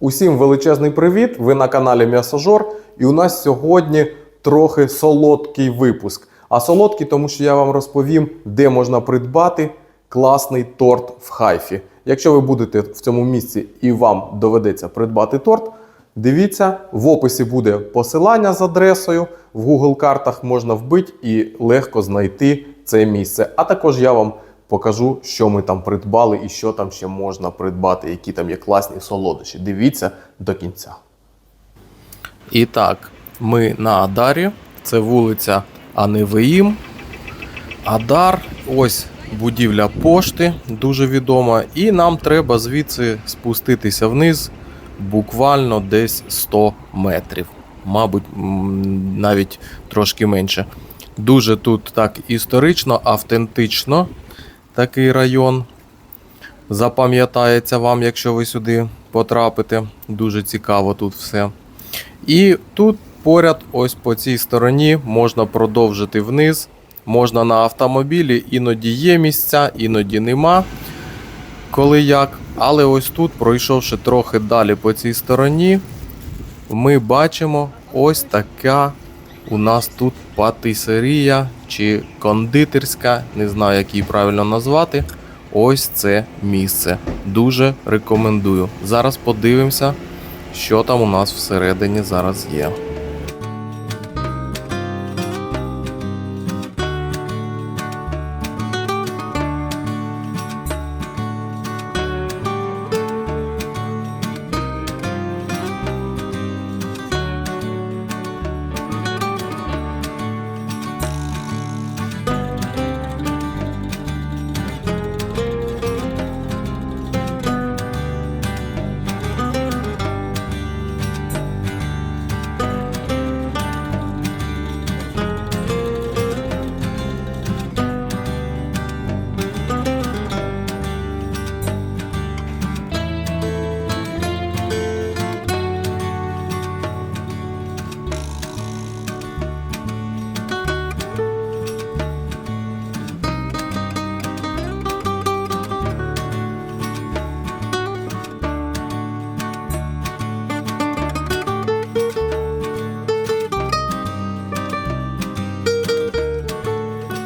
Усім величезний привіт! Ви на каналі М'ясожор, і у нас сьогодні трохи солодкий випуск. А солодкий, тому що я вам розповім, де можна придбати класний торт в хайфі. Якщо ви будете в цьому місці і вам доведеться придбати торт, дивіться, в описі буде посилання з адресою. В Google картах можна вбити і легко знайти це місце. А також я вам покажу, що ми там придбали і що там ще можна придбати, які там є класні солодощі. Дивіться до кінця. І так, ми на Адарі. Це вулиця Аневеїм. Адар, ось будівля пошти, дуже відома. І нам треба звідси спуститися вниз буквально десь 100 метрів. Мабуть, навіть трошки менше. Дуже тут так історично, автентично такий район. Запам'ятається вам, якщо ви сюди потрапите. Дуже цікаво тут все. І тут поряд, ось по цій стороні, можна продовжити вниз. Можна на автомобілі, іноді є місця, іноді нема. Коли як. Але ось тут, пройшовши трохи далі по цій стороні, ми бачимо ось така у нас тут патисерія чи кондитерська, не знаю, як її правильно назвати. Ось це місце. Дуже рекомендую. Зараз подивимося, що там у нас всередині зараз є.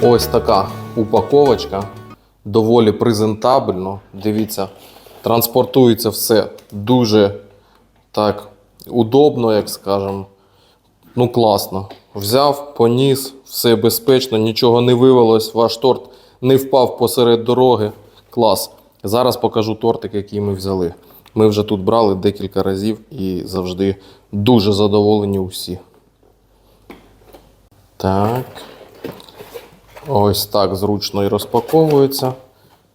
Ось така упаковочка. Доволі презентабельно. Дивіться, транспортується все дуже так удобно, як скажемо. Ну, класно. Взяв, поніс, все безпечно, нічого не вивелось, ваш торт не впав посеред дороги. Клас. Зараз покажу тортик, який ми взяли. Ми вже тут брали декілька разів і завжди дуже задоволені усі. Так. Ось так зручно і розпаковується.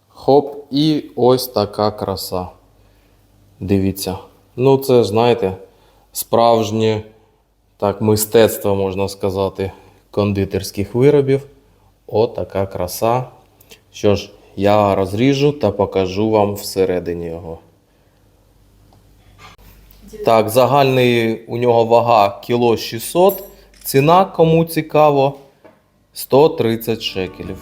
Хоп, і ось така краса. Дивіться. Ну, це, знаєте, справжнє так, мистецтво, можна сказати, кондитерських виробів. Отака краса. Що ж, я розріжу та покажу вам всередині його. Так, загальний у нього вага кіло 600. Ціна, кому цікаво, 130 шекелів.